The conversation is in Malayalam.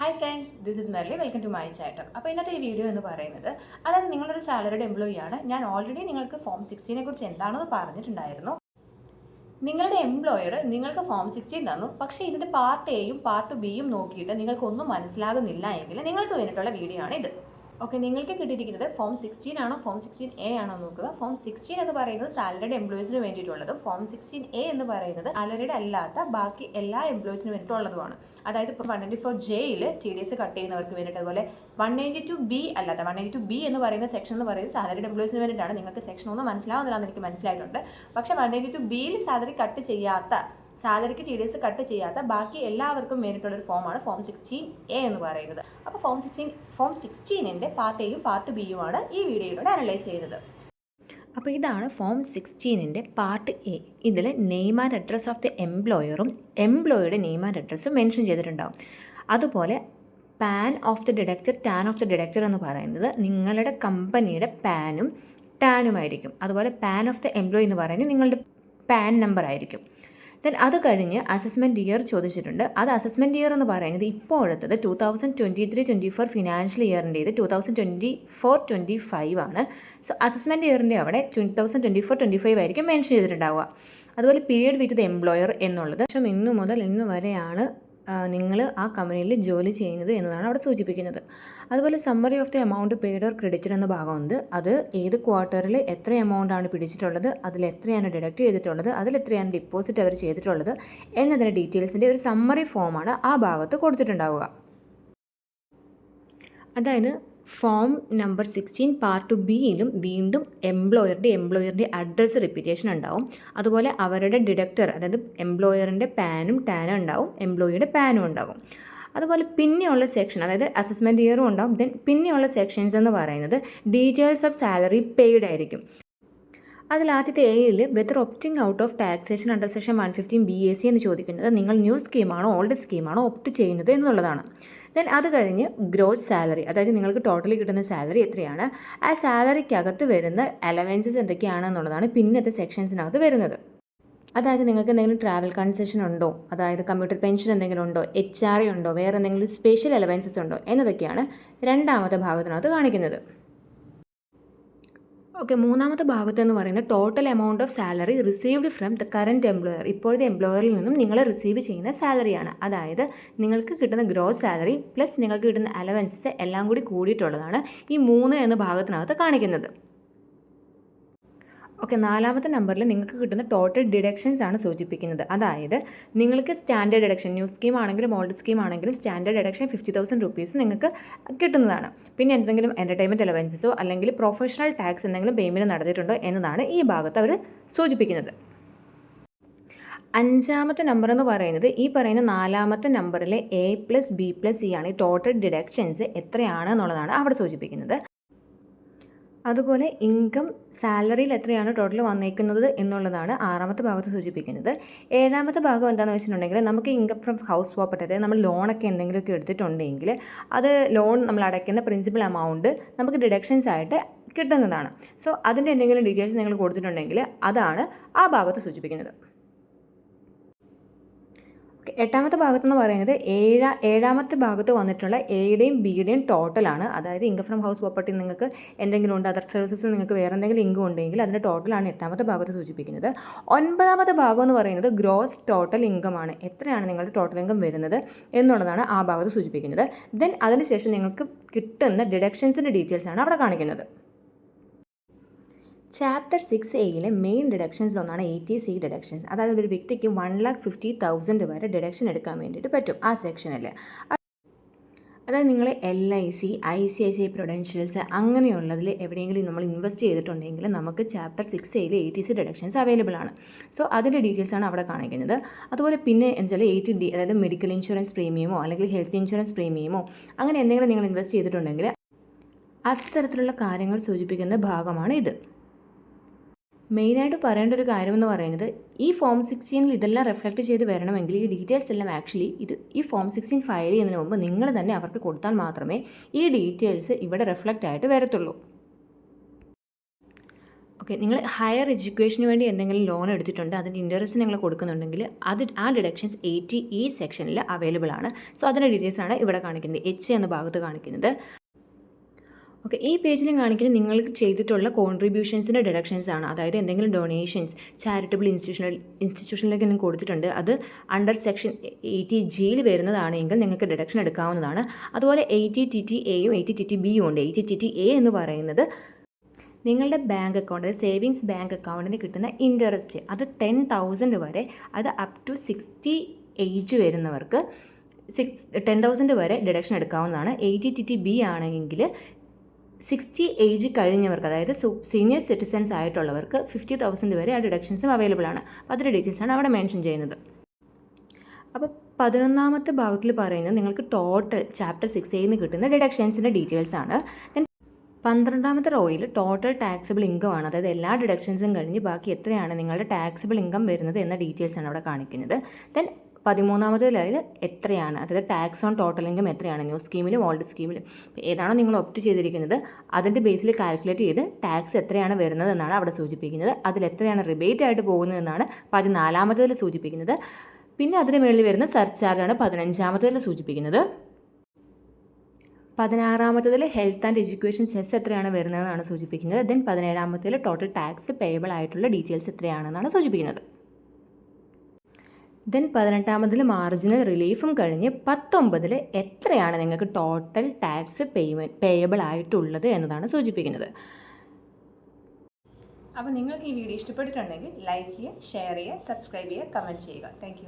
Hi friends this is Merly welcome to my chatter അപ്പോൾ ഇന്നത്തെ ഈ വീഡിയോ എന്ന് പറയുന്നത് അതായത് നിങ്ങളൊരു സാലറിയുടെ എംപ്ലോയി ആണ്. ഞാൻ ഓൾറെഡി നിങ്ങൾക്ക് ഫോം സിക്സ്റ്റീനെ കുറിച്ച് എന്താണെന്ന് പറഞ്ഞിട്ടുണ്ടായിരുന്നു. നിങ്ങളുടെ എംപ്ലോയർ നിങ്ങൾക്ക് ഫോം സിക്സ്റ്റീൻ തന്നു. പക്ഷേ ഇതിന്റെ പാർട്ട് എയും പാർട്ട് ബിയും നോക്കിയിട്ട് നിങ്ങൾക്കൊന്നും മനസ്സിലാകുന്നില്ല എങ്കിൽ നിങ്ങൾക്ക് വേണ്ടിയിട്ടുള്ള വീഡിയോ ആണ് ഇത്. ഓക്കെ നിങ്ങൾക്ക് കിട്ടിയിരിക്കുന്നത് ഫോം സിക്സ്റ്റീൻ ആണോ? ഫോം സിക്സ്റ്റീൻ എ ആണോ നോക്കുക. ഫോം സിക്സ്റ്റീൻ എന്ന് പറയുന്നത് സാലറിഡ് എംപ്ലോയീസിന് വേണ്ടിയിട്ടുള്ളതും ഫോം സിക്സ്റ്റീൻ എ എന്ന് പറയുന്നത് സാലറിഡ് അല്ലാത്ത ബാക്കി എല്ലാ എംപ്ലോയീസിന് വേണ്ടിയിട്ടുള്ളതുമാണ്. അതായത് ഇപ്പോൾ വൺ ട്വന്റി ഫോർ ജെയിൽ ടി ഡി എസ് കട്ട് ചെയ്യുന്നവർക്ക് വേണ്ടിയിട്ട് അതുപോലെ വൺ നയന്റി ടു ബി അല്ലാത്ത വൺ നയന്റി ടു ബി എന്ന് പറയുന്ന സെക്ഷൻ എന്ന് പറയുന്നത് സാലറിഡ് എംപ്ലോയീസിന് വേണ്ടിയിട്ടാണ്. നിങ്ങൾക്ക് സെക്ഷൻ ഒന്നും മനസ്സിലാവുന്നില്ലാന്ന് എനിക്ക് മനസ്സിലായിട്ടുണ്ട്. പക്ഷേ വൺ നയന്റി ടു ബിയിൽ സാലറി കട്ട് ചെയ്യാത്ത സാലറിക്ക് ടി ഡി എസ് കട്ട് ചെയ്യാത്ത ബാക്കി എല്ലാവർക്കും വേണ്ടിയിട്ടുള്ളൊരു ഫോമാണ് ഫോം സിക്സ്റ്റീൻ എ എന്ന് പറയുന്നത്. അപ്പോൾ ഫോം സിക്സ്റ്റീൻ ഫോം സിക്സ്റ്റീനിന്റെ പാർട്ട് എയും പാർട്ട് ബിയുമാണ് ഈ വീഡിയോയിലൂടെ അനലൈസ് ചെയ്യുന്നത്. അപ്പോൾ ഇതാണ് ഫോം സിക്സ്റ്റീനിന്റെ പാർട്ട് എ ഇതിൽ name and address of the എംപ്ലോയറും എംപ്ലോയിയുടെ നെയിം ആൻഡ് അഡ്രസ്സും മെൻഷൻ ചെയ്തിട്ടുണ്ടാവും. അതുപോലെ PAN of the deductor TAN of the deductor എന്ന് പറയുന്നത് നിങ്ങളുടെ കമ്പനിയുടെ പാനും ടാനും ആയിരിക്കും. അതുപോലെ പാൻ ഓഫ് ദി എംപ്ലോയി എന്ന് പറയുന്നത് നിങ്ങളുടെ പാൻ നമ്പർ ആയിരിക്കും. ദെൻ അത് കഴിഞ്ഞ് അസസ്മെന്റ് ഇയർ ചോദിച്ചിട്ടുണ്ട്. അത് അസസ്മെന്റ് ഇയർ എന്ന് പറയുന്നത് ഇപ്പോഴത്തത് two thousand twenty three twenty four financial ഇയറിന്റേത് two thousand twenty four twenty five ആണ്. സോ അസസ്മെന്റ് ഇയറിന്റെ അവിടെ two thousand twenty four twenty five ആയിരിക്കും മെൻഷൻ ചെയ്തിട്ടുണ്ടാവുക. അതുപോലെ പീരീഡ് വിത്ത് ദ എംപ്ലോയർ എന്നുള്ളത് പക്ഷേ ഇന്നു മുതൽ ഇന്ന് വരെയാണ് നിങ്ങൾ ആ കമ്പനിയിൽ ജോലി ചെയ്യുന്നത് എന്നതാണ് അവിടെ സൂചിപ്പിക്കുന്നത്. അതുപോലെ summary of the amount paid or credited എന്ന ഭാഗമുണ്ട്. അത് ഏത് ക്വാർട്ടറിൽ എത്ര എമൗണ്ട് ആണ് പിടിച്ചിട്ടുള്ളത് അതിൽ എത്രയാണ് ഡിഡക്റ്റ് ചെയ്തിട്ടുള്ളത് അതിൽ എത്രയാണ് ഡിപ്പോസിറ്റ് അവർ ചെയ്തിട്ടുള്ളത് എന്നതിന്റെ ഡീറ്റെയിൽസിന്റെ ഒരു സമ്മറി ഫോമാണ് ആ ഭാഗത്ത് കൊടുത്തിട്ടുണ്ടാവുക. അതായത് ഫോം നമ്പർ സിക്സ്റ്റീൻ പാർട്ട് ബിയിലും വീണ്ടും എംപ്ലോയറുടെ എംപ്ലോയറിന്റെ അഡ്രസ്സ് റിപ്പീറ്റേഷൻ ഉണ്ടാവും. അതുപോലെ അവരുടെ ഡിഡക്ടർ അതായത് എംപ്ലോയറിന്റെ പാനും ടാനും ഉണ്ടാവും. എംപ്ലോയിയുടെ പാനും ഉണ്ടാവും. അതുപോലെ പിന്നെയുള്ള സെക്ഷൻ അതായത് അസസ്മെന്റ് ഇയറും ഉണ്ടാവും. ദെൻ പിന്നെയുള്ള സെക്ഷൻസ് എന്ന് പറയുന്നത് ഡീറ്റെയിൽസ് ഓഫ് സാലറി പെയ്ഡ് ആയിരിക്കും. അതിൽ ആദ്യത്തെ എയിൽ whether opting out of taxation under section one fifteen B S C എന്ന് ചോദിക്കുന്നത് നിങ്ങൾ ന്യൂ സ്കീമാണോ ഓൾഡ് സ്കീമാണോ ഒപ്റ്റ് ചെയ്യുന്നത് എന്നുള്ളതാണ്. ദെൻ അത് കഴിഞ്ഞ് ഗ്രോസ് സാലറി അതായത് നിങ്ങൾക്ക് ടോട്ടലി കിട്ടുന്ന സാലറി എത്രയാണ് ആ സാലറിക്കകത്ത് വരുന്ന അലവൻസസ് എന്തൊക്കെയാണ് എന്നുള്ളതാണ് പിന്നത്തെ സെക്ഷൻസിനകത്ത് വരുന്നത്. അതായത് നിങ്ങൾക്ക് എന്തെങ്കിലും ട്രാവൽ കൺസെഷൻ ഉണ്ടോ അതായത് കമ്പ്യൂട്ടർ പെൻഷൻ എന്തെങ്കിലും ഉണ്ടോ എച്ച് ആർ ഉണ്ടോ വേറെ എന്തെങ്കിലും സ്പെഷ്യൽ അലവൻസസ് ഉണ്ടോ എന്നതൊക്കെയാണ് രണ്ടാമത്തെ ഭാഗത്തിനകത്ത് കാണിക്കുന്നത്. ഓക്കെ മൂന്നാമത്തെ ഭാഗത്ത് എന്ന് പറയുന്നത് total amount of salary received from the current employer ഇപ്പോഴത്തെ എംപ്ലോയറിൽ നിന്നും നിങ്ങൾ റിസീവ് ചെയ്യുന്ന സാലറിയാണ് അതായത് നിങ്ങൾക്ക് കിട്ടുന്ന ഗ്രോസ് സാലറി പ്ലസ് നിങ്ങൾക്ക് കിട്ടുന്ന അലവൻസസ് എല്ലാം കൂടി കൂടിയിട്ടുള്ളതാണ് ഈ മൂന്ന് എന്ന ഭാഗത്തിനകത്ത് കാണിക്കുന്നത്. ഓക്കെ നാലാമത്തെ നമ്പറിൽ നിങ്ങൾക്ക് കിട്ടുന്ന ടോട്ടൽ ഡിഡക്ഷൻസ് ആണ് സൂചിപ്പിക്കുന്നത്. അതായത് നിങ്ങൾക്ക് സ്റ്റാൻഡേർഡ് ഡിഡക്ഷൻ ന്യൂ സ്കീം ആണെങ്കിലും ഓൾഡ് സ്കീം ആണെങ്കിലും standard deduction fifty thousand rupees നിങ്ങൾക്ക് കിട്ടുന്നതാണ്. പിന്നെ എന്തെങ്കിലും എന്റർടൈൻമെന്റ് അലവൻസസോ അല്ലെങ്കിൽ പ്രൊഫഷണൽ ടാക്സ് എന്തെങ്കിലും പേയ്മെന്റ് നടത്തിയിട്ടുണ്ടോ എന്നതാണ് ഈ ഭാഗത്ത് അവർ സൂചിപ്പിക്കുന്നത്. അഞ്ചാമത്തെ നമ്പർ എന്ന് പറയുന്നത് ഈ പറയുന്ന നാലാമത്തെ നമ്പറിലെ A plus B plus C ആണ് ഈ ടോട്ടൽ ഡിഡക്ഷൻസ് എത്രയാണ് എന്നുള്ളതാണ് അവിടെ സൂചിപ്പിക്കുന്നത്. അതുപോലെ ഇൻകം സാലറിയിൽ എത്രയാണ് ടോട്ടൽ വന്നേക്കുന്നത് എന്നുള്ളതാണ് ആറാമത്തെ ഭാഗത്ത് സൂചിപ്പിക്കുന്നത്. ഏഴാമത്തെ ഭാഗം എന്താണെന്ന് വെച്ചിട്ടുണ്ടെങ്കിൽ നമുക്ക് ഇൻകം ഫ്രം ഹൗസ് പ്രോപ്പർട്ടി അതായത് നമ്മൾ ലോണൊക്കെ എന്തെങ്കിലുമൊക്കെ എടുത്തിട്ടുണ്ടെങ്കിൽ അത് ലോൺ നമ്മൾ അടയ്ക്കുന്ന പ്രിൻസിപ്പൽ എമൗണ്ട് നമുക്ക് ഡിഡക്ഷൻസ് ആയിട്ട് കിട്ടുന്നതാണ്. സോ അതിന്റെ എന്തെങ്കിലും ഡീറ്റെയിൽസ് നിങ്ങൾ കൊടുത്തിട്ടുണ്ടെങ്കിൽ അതാണ് ആ ഭാഗത്ത് സൂചിപ്പിക്കുന്നത്. എട്ടാമത്തെ ഭാഗത്ത് എന്ന് പറയുന്നത് ഏഴ ഏഴാമത്തെ ഭാഗത്ത് വന്നിട്ടുള്ള എയുടെയും ബിയുടെയും ടോട്ടലാണ് അതായത് ഇൻകം ഫ്രം ഹൗസ് പ്രോപ്പർട്ടി നിങ്ങൾക്ക് എന്തെങ്കിലും ഉണ്ട് അതർ സർവീസസ് നിങ്ങൾക്ക് വേറെ എന്തെങ്കിലും ഇൻകം ഉണ്ടെങ്കിൽ അതിന്റെ ടോട്ടലാണ് എട്ടാമത്തെ ഭാഗത്ത് സൂചിപ്പിക്കുന്നത്. ഒൻപതാമത്തെ ഭാഗം എന്ന് പറയുന്നത് ഗ്രോസ് ടോട്ടൽ ഇൻകം ആണ്. എത്രയാണ് നിങ്ങളുടെ ടോട്ടൽ ഇൻകം വരുന്നത് എന്നുള്ളതാണ് ആ ഭാഗത്ത് സൂചിപ്പിക്കുന്നത്. ദെൻ അതിനുശേഷം നിങ്ങൾക്ക് കിട്ടുന്ന ഡിഡക്ഷൻസിന്റെ ഡീറ്റെയിൽസ് ആണ് അവിടെ കാണിക്കുന്നത്. ചാപ്റ്റർ സിക്സ് എയിലെ മെയിൻ ഡിഡക്ഷൻസ് ഒന്നാണ് എ ടി സി ഡിഡക്ഷൻസ് അതായത് ഒരു വ്യക്തിക്ക് വൺ ലാക്ക് ഫിഫ്റ്റി തൗസൻഡ് വരെ ഡിഡക്ഷൻ എടുക്കാൻ വേണ്ടിയിട്ട് പറ്റും ആ സെക്ഷനിൽ അതായത് നിങ്ങൾ L I C I C I C I Prudentials അങ്ങനെയുള്ളതിൽ എവിടെയെങ്കിലും നമ്മൾ ഇൻവെസ്റ്റ് ചെയ്തിട്ടുണ്ടെങ്കിൽ നമുക്ക് ചാപ്റ്റർ സിക്സ് എയിൽ eighty C deductions available ആണ്. സോ അതിന്റെ ഡീറ്റെയിൽസ് ആണ് അവിടെ കാണിക്കുന്നത്. അതുപോലെ പിന്നെ എന്ന് വെച്ചാൽ എയ്റ്റി ഡി അതായത് മെഡിക്കൽ ഇൻഷുറൻസ് പ്രീമിയമോ അല്ലെങ്കിൽ ഹെൽത്ത് ഇൻഷുറൻസ് പ്രീമിയമോ അങ്ങനെ എന്തെങ്കിലും നിങ്ങൾ ഇൻവെസ്റ്റ് ചെയ്തിട്ടുണ്ടെങ്കിൽ അത്തരത്തിലുള്ള കാര്യങ്ങൾ സൂചിപ്പിക്കുന്ന ഭാഗമാണ് ഇത്. മെയിനായിട്ട് പറയേണ്ട ഒരു കാര്യം എന്ന് പറയുന്നത് ഈ ഫോം സിക്സ്റ്റീനിൽ ഇതെല്ലാം റിഫ്ലക്റ്റ് ചെയ്ത് വരണമെങ്കിൽ ഈ ഡീറ്റെയിൽസ് എല്ലാം ആക്ച്വലി ഇത് ഈ ഫോം സിക്സ്റ്റീൻ ഫയൽ ചെയ്യുന്നതിന് മുമ്പ് നിങ്ങൾ തന്നെ അവർക്ക് കൊടുത്താൽ മാത്രമേ ഈ ഡീറ്റെയിൽസ് ഇവിടെ റിഫ്ലക്റ്റ് ആയിട്ട് വരത്തുള്ളൂ. ഓക്കെ നിങ്ങൾ ഹയർ എഡ്യൂക്കേഷന് വേണ്ടി എന്തെങ്കിലും ലോൺ എടുത്തിട്ടുണ്ട് അതിന്റെ ഇൻട്രസ്റ്റ് നിങ്ങൾ കൊടുക്കുന്നുണ്ടെങ്കിൽ അത് ആ ഡിഡക്ഷൻസ് എയ്റ്റി ഈ സെക്ഷനിൽ അവൈലബിൾ ആണ്. സോ അതിന്റെ ഡീറ്റെയിൽസ് ആണ് ഇവിടെ കാണിക്കുന്നത് എച്ച് എന്ന ഭാഗത്ത് കാണിക്കുന്നത്. ഓക്കെ ഈ പേജിൽ കാണിക്കുന്നത് നിങ്ങൾ ചെയ്തിട്ടുള്ള കോൺട്രിബ്യൂഷൻസിന്റെ ഡിഡക്ഷൻസ് ആണ്. അതായത് എന്തെങ്കിലും ഡൊണേഷൻസ് ചാരിറ്റബിൾ ഇൻസ്റ്റിറ്റ്യൂഷണൽ ഇൻസ്റ്റിറ്റ്യൂഷനിലേക്ക് നിങ്ങൾ കൊടുത്തിട്ടുണ്ട് അത് അണ്ടർ സെക്ഷൻ എയ്റ്റി ജിയിൽ വരുന്നതാണെങ്കിൽ നിങ്ങൾക്ക് ഡിഡക്ഷൻ എടുക്കാവുന്നതാണ്. അതുപോലെ എയ്റ്റി ടി ടി എയും എയ്റ്റി ടി ടി ബിയും ഉണ്ട്. എയ്റ്റി ടി ടി എ എന്ന് പറയുന്നത് നിങ്ങളുടെ ബാങ്ക് അക്കൗണ്ട് സേവിങ്സ് ബാങ്ക് അക്കൗണ്ടിന് കിട്ടുന്ന ഇൻട്രസ്റ്റ് അത് ടെൻ തൗസൻഡ് വരെ അത് അപ് ടു സിക്സ്റ്റി ഏജ് വരുന്നവർക്ക് സിക്സ് ടെൻ തൗസൻഡ് വരെ ഡിഡക്ഷൻ എടുക്കാവുന്നതാണ്. എയ്റ്റി ടി ടി ബി ആണെങ്കിൽ സിക്സ്റ്റി ഏജ് കഴിഞ്ഞവർക്ക് അതായത് സീനിയർ സിറ്റിസൻസ് ആയിട്ടുള്ളവർക്ക് ഫിഫ്റ്റി തൗസൻഡ് വരെ ആ ഡിഡക്ഷൻസും അവൈലബിൾ ആണ്. അതിന്റെ ആണ് അവിടെ മെൻഷൻ ചെയ്യുന്നത്. അപ്പോൾ പതിനൊന്നാമത്തെ ഭാഗത്തിൽ പറയുന്നത് നിങ്ങൾക്ക് ടോട്ടൽ ചാപ്റ്റർ സിക്സ് നിന്ന് കിട്ടുന്ന ഡിഡക്ഷൻസിന്റെ ഡീറ്റെയിൽസ് ആണ്. പന്ത്രണ്ടാമത്തെ റോയിൽ ടോട്ടൽ ടാക്സിബിൾ ഇൻകം ആണ്. അതായത് എല്ലാ ഡിഡക്ഷൻസും കഴിഞ്ഞ് ബാക്കി എത്രയാണ് നിങ്ങളുടെ ടാക്സിബിൾ ഇൻകം വരുന്നത് എന്ന ഡീറ്റെയിൽസ് ആണ് അവിടെ കാണിക്കുന്നത്. ദെൻ പതിമൂന്നാമത്തേതിൽ എത്രയാണ്? അതായത് ടാക്സ് ഓൺ ടോട്ടൽ ഇൻകം എത്രയാണ്? ന്യൂ സ്കീമിലും ഓൾഡ് സ്കീമിലും ഏതാണോ നിങ്ങൾ ഒപ്റ്റ് ചെയ്തിരിക്കുന്നത് അതിന്റെ ബേസിൽ കാൽക്കുലേറ്റ് ചെയ്ത് ടാക്സ് എത്രയാണ് വരുന്നത് എന്നാണ് അവിടെ സൂചിപ്പിക്കുന്നത്. അതിൽ എത്രയാണ് റിബേറ്റ് ആയിട്ട് പോകുന്നതെന്നാണ് പതിനാലാമത്തേതിൽ സൂചിപ്പിക്കുന്നത്. പിന്നെ അതിന് മുകളിൽ വരുന്ന സർചാർജാണ് പതിനഞ്ചാമത്തേതിൽ സൂചിപ്പിക്കുന്നത്. പതിനാറാമത്തതിൽ ഹെൽത്ത് ആൻഡ് എഡ്യൂക്കേഷൻ സെസ് എത്രയാണ് വരുന്നതെന്നാണ് സൂചിപ്പിക്കുന്നത്. ദെൻ പതിനേഴാമത്തേതിൽ ടോട്ടൽ ടാക്സ് പേയബിൾ ആയിട്ടുള്ള ഡീറ്റെയിൽസ് എത്രയാണെന്നാണ് സൂചിപ്പിക്കുന്നത്. ദെൻ പതിനെട്ടാമതിൽ മാർജിനൽ റിലീഫും കഴിഞ്ഞ് പത്തൊമ്പതിൽ എത്രയാണ് നിങ്ങൾക്ക് ടോട്ടൽ ടാക്സ് പേയ്മെന്റ് പേയബിൾ ആയിട്ടുള്ളത് എന്നതാണ് സൂചിപ്പിക്കുന്നത്. അപ്പോൾ നിങ്ങൾക്ക് ഈ വീഡിയോ ഇഷ്ടപ്പെട്ടിട്ടുണ്ടെങ്കിൽ ലൈക്ക് ചെയ്യുക ഷെയർ ചെയ്യുക സബ്സ്ക്രൈബ് ചെയ്യുക കമന്റ് ചെയ്യുക. താങ്ക്